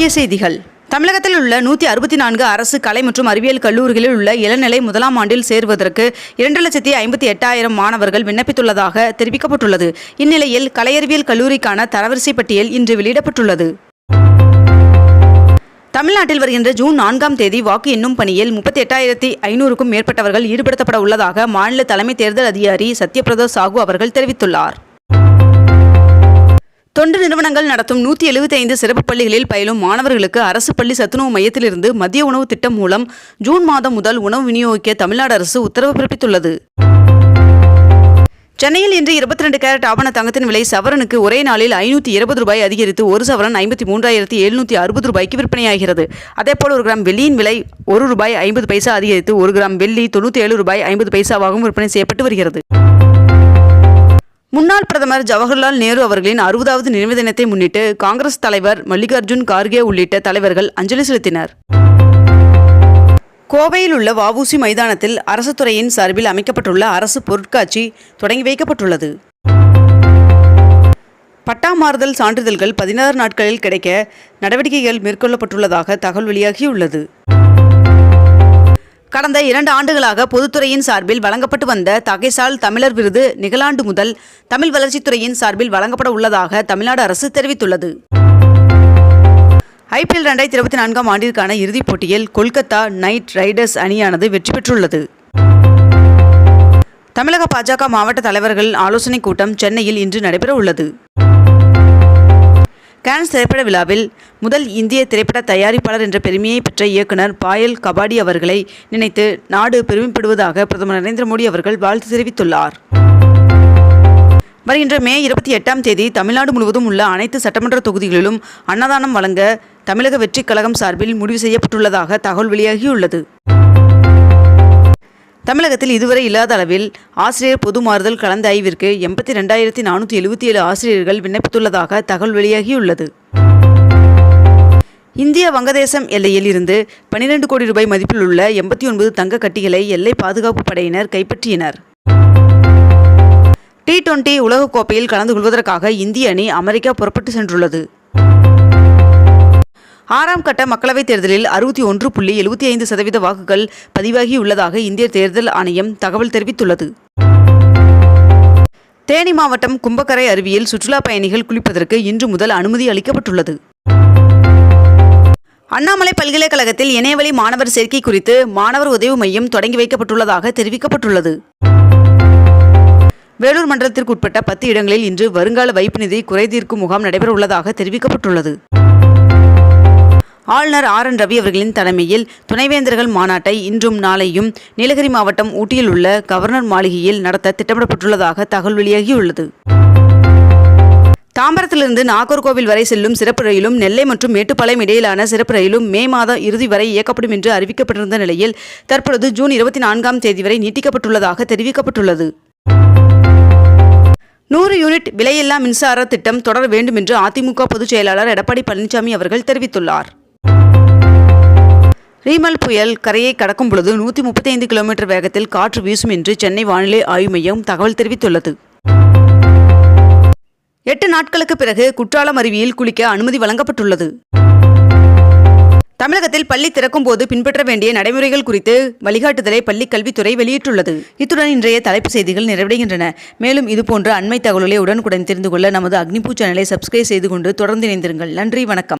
முக்கிய செய்திகள். தமிழகத்தில் உள்ள நூற்றி அறுபத்தி நான்கு அரசு கலை மற்றும் அறிவியல் கல்லூரிகளில் உள்ள இளநிலை முதலாம் ஆண்டில் சேருவதற்கு இரண்டு லட்சத்தி ஐம்பத்தி எட்டாயிரம் மாணவர்கள் விண்ணப்பித்துள்ளதாக தெரிவிக்கப்பட்டுள்ளது. இந்நிலையில் கலையறிவியல் கல்லூரிக்கான தரவரிசை பட்டியல் இன்று வெளியிடப்பட்டுள்ளது. தமிழ்நாட்டில் வருகின்ற ஜூன் நான்காம் தேதி வாக்கு எண்ணும் பணியில் முப்பத்தி எட்டாயிரத்தி ஐநூறுக்கும் மேற்பட்டவர்கள் ஈடுபடுத்தப்பட உள்ளதாக மாநில தலைமை தேர்தல் அதிகாரி சத்யபிரதா சாஹூ அவர்கள் தெரிவித்துள்ளார். தொண்டு நிறுவனங்கள் நடத்தும் நூற்றி எழுபத்தி ஐந்து சிறப்பு பள்ளிகளில் பயிலும் மாணவர்களுக்கு அரசு பள்ளி சத்துணவு மையத்திலிருந்து மதிய உணவு திட்டம் மூலம் ஜூன் மாதம் முதல் உணவு விநியோகிக்க தமிழ்நாடு அரசு உத்தரவு பிறப்பித்துள்ளது. சென்னையில் இன்று இருபத்தி ரெண்டு கேரட் ஆபண தங்கத்தின் விலை சவரனுக்கு ஒரே நாளில் ஐநூற்றி இருபது ரூபாய் அதிகரித்து ஒரு சவரன் ஐம்பத்தி மூன்றாயிரத்தி எழுநூற்றி அறுபது ரூபாய்க்கு விற்பனையாகிறது. அதேபோல் ஒரு கிராம் வெள்ளியின் விலை ஒரு ரூபாய் ஐம்பது பைசா அதிகரித்து ஒரு கிராம் வெள்ளி தொண்ணூற்றி ஏழு ரூபாய் ஐம்பது பைசாவாகவும் விற்பனை செய்யப்பட்டு வருகிறது. முன்னாள் பிரதமர் ஜவஹர்லால் நேரு அவர்களின் அறுபதாவது நினைவு தினத்தை முன்னிட்டு காங்கிரஸ் தலைவர் மல்லிகார்ஜுன் கார்கே உள்ளிட்ட தலைவர்கள் அஞ்சலி செலுத்தினர். கோவையில் உள்ள வஉசி மைதானத்தில் அரசு துறையின் சார்பில் அமைக்கப்பட்டுள்ள அரசு பொருட்காட்சி தொடங்கி வைக்கப்பட்டுள்ளது. பட்டா மாறுதல் சான்றிதழ்கள் பதினாறு நாட்களில் கிடைக்க நடவடிக்கைகள் மேற்கொள்ளப்பட்டுள்ளதாக தகவல் வெளியாகியுள்ளது. கடந்த இரண்டு ஆண்டுகளாக பொதுத்துறையின் சார்பில் வழங்கப்பட்டு வந்த தகைசால் தமிழர் விருது நிகழாண்டு முதல் தமிழ் வளர்ச்சித்துறையின் சார்பில் வழங்கப்பட உள்ளதாக தமிழ்நாடு அரசு தெரிவித்துள்ளது. ஐபிஎல் ரெண்டாயிரத்தி இருபத்தி நான்காம் ஆண்டிற்கான இறுதிப் போட்டியில் கொல்கத்தா நைட் ரைடர்ஸ் அணியானது வெற்றி பெற்றுள்ளது. தமிழக பாஜக மாவட்ட தலைவர்கள் ஆலோசனைக் கூட்டம் சென்னையில் இன்று நடைபெற உள்ளது கான்ஸ் திரைப்பட விழாவில் முதல் இந்திய திரைப்பட தயாரிப்பாளர் என்ற பெருமையை பெற்ற இயக்குனர் பாயல் கபாடி அவர்களை நினைத்து நாடு பெருமைப்படுவதாக பிரதமர் நரேந்திர மோடி அவர்கள் வாழ்த்து தெரிவித்துள்ளார். வருகின்ற மே இருபத்தி எட்டாம் தேதி தமிழ்நாடு முழுவதும் உள்ள அனைத்து சட்டமன்ற தொகுதிகளிலும் அன்னதானம் வழங்க தமிழக வெற்றிக் கழகம் சார்பில் முடிவு செய்யப்பட்டுள்ளதாக தகவல் வெளியாகியுள்ளது. தமிழகத்தில் இதுவரை இல்லாத அளவில் ஆசிரியர் பொது மாறுதல் கலந்த ஆய்விற்கு எண்பத்தி ரெண்டாயிரத்தி நானூற்றி எழுபத்தி ஏழு ஆசிரியர்கள் விண்ணப்பித்துள்ளதாக தகவல் வெளியாகியுள்ளது. இந்திய வங்கதேசம் எல்லையில் இருந்து பனிரெண்டு கோடி ரூபாய் மதிப்பில் உள்ள எண்பத்தி ஒன்பது தங்க கட்டிகளை எல்லை பாதுகாப்பு படையினர் கைப்பற்றினர். டி டுவெண்டி உலகக்கோப்பையில் கலந்து கொள்வதற்காக இந்திய அணி அமெரிக்கா புறப்பட்டு சென்றுள்ளது. ஆறாம் கட்ட மக்களவைத் தேர்தலில் அறுபத்தி ஒன்று புள்ளி எழுபத்தி ஐந்து சதவீத வாக்குகள் பதிவாகியுள்ளதாக இந்திய தேர்தல் ஆணையம் தகவல் தெரிவித்துள்ளது. தேனி மாவட்டம் கும்பக்கரை அருவியில் சுற்றுலா பயணிகள் குளிப்பதற்கு இன்று முதல் அனுமதி அளிக்கப்பட்டுள்ளது. அண்ணாமலை பல்கலைக்கழகத்தில் இணையவழி மாணவர் சேர்க்கை குறித்து மாணவர் உதவி மையம் தொடங்கி வைக்கப்பட்டுள்ளதாக தெரிவிக்கப்பட்டுள்ளது. வேலூர் மண்டலத்திற்குட்பட்ட பத்து இடங்களில் இன்று வருங்கால வைப்பு நிதி குறைதீர்க்கும் முகாம் நடைபெறவுள்ளதாக தெரிவிக்கப்பட்டுள்ளது. ஆளுநர் ஆர் என் ரவி அவர்களின் தலைமையில் துணைவேந்தர்கள் மாநாட்டை இன்றும் நாளையும் நீலகிரி மாவட்டம் ஊட்டியில் உள்ள கவர்னர் மாளிகையில் நடத்த திட்டமிடப்பட்டுள்ளதாக தகவல் வெளியாகியுள்ளது. தாம்பரத்திலிருந்து நாகர்கோவில் வரை செல்லும் சிறப்பு ரயிலும் நெல்லை மற்றும் மேட்டுப்பாளையம் இடையிலான சிறப்பு ரயிலும் மே மாதம் இறுதி வரை இயக்கப்படும் என்று அறிவிக்கப்பட்டிருந்த நிலையில் தற்பொழுது ஜூன் இருபத்தி நான்காம் தேதி வரை நீட்டிக்கப்பட்டுள்ளதாக தெரிவிக்கப்பட்டுள்ளது. நூறு யூனிட் விலையில்லா மின்சார திட்டம் தொடர வேண்டும் என்று அதிமுக பொதுச் செயலாளர் எடப்பாடி பழனிசாமி அவர்கள் தெரிவித்துள்ளார். ரீமல் புயல் கரையை கடக்கும் பொழுது நூற்றி முப்பத்தி ஐந்து கிலோமீட்டர் வேகத்தில் காற்று வீசும் என்று சென்னை வானிலை ஆய்வு மையம் தகவல் தெரிவித்துள்ளது. எட்டு நாட்களுக்கு பிறகு குற்றாலம் அருவியில் குளிக்க அனுமதி வழங்கப்பட்டுள்ளது. தமிழகத்தில் பள்ளி திறக்கும் போது பின்பற்ற வேண்டிய நடைமுறைகள் குறித்து வழிகாட்டுதலை பள்ளிக் கல்வித்துறை வெளியிட்டுள்ளது. இத்துடன் இன்றைய தலைப்பு செய்திகள் நிறைவடைகின்றன. மேலும் இதுபோன்ற அண்மை தகவல்களை உடனுக்குடன் தெரிந்து கொள்ள நமது அக்னிபூ சேனலை சப்ஸ்கிரைப் செய்து கொண்டு தொடர்ந்து இணைந்திருங்கள். நன்றி வணக்கம்.